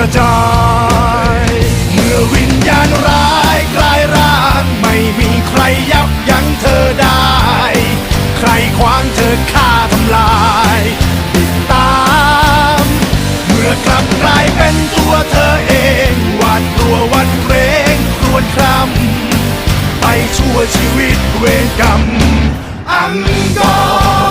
ระจายเมื่อวิญญาณร้ายกลายร่างไม่มีใครยับยั้งเธอได้ ใครขวางเธอฆ่าทำลายติดตาม เมื่อกลับกลายเป็นตัวเธอเองหวาดกลัววันเกรงครวญครำไปชั่วชีวิตเวรกรรมอังกอร์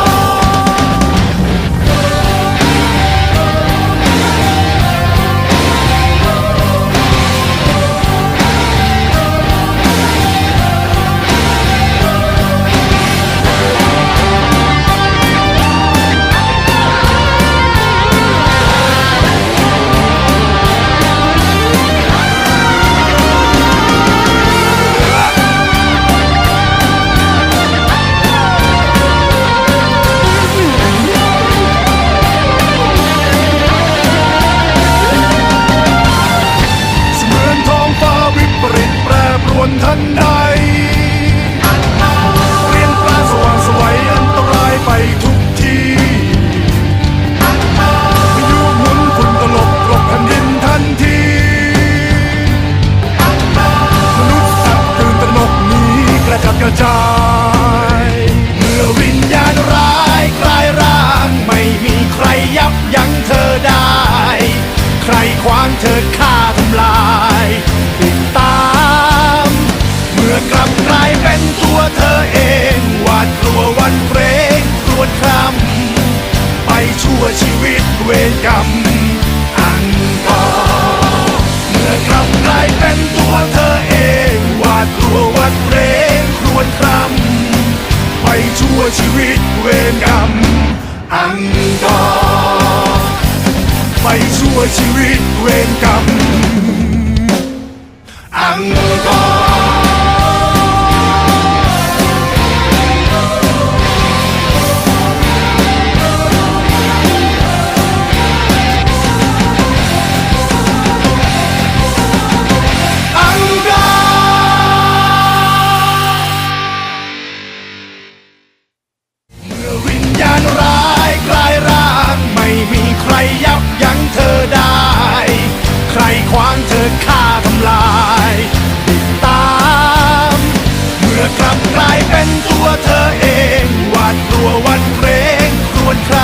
ฆ่าทำลายติดตาม เมื่อกลับกลายเป็นตัวเธอเองหวาดกลัววันเกรงครวญครำไปชั่วชีวิตเวรกรรมอังกอเมื่อกลับกลายเป็นตัวเธอเองหวาดกลัววันเกรงครวญครำไปชั่วชีวิตเวรกรรมอังกอร์ ไปชั่วชีวิตเวรกรรมอังกอร์อังกอร์เมื่อวิญญาณร้าย ใครยับยั้งเธอได้ ใครขวางเธอฆ่าทำลายติดตาม เมื่อกลับกลายเป็นตัวเธอเองหวาดกลัววันเกรงครวญคร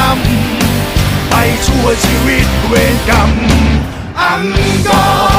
ำไปชั่วชีวิตเวรกรรมอังกอร